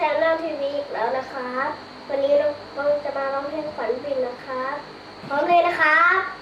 ชนแนลทีวีอีกแล้วนะครับ วันนี้น้องป้องจะมาร้องเพลงขวัญบินนะครับพร้อมเลยนะครับ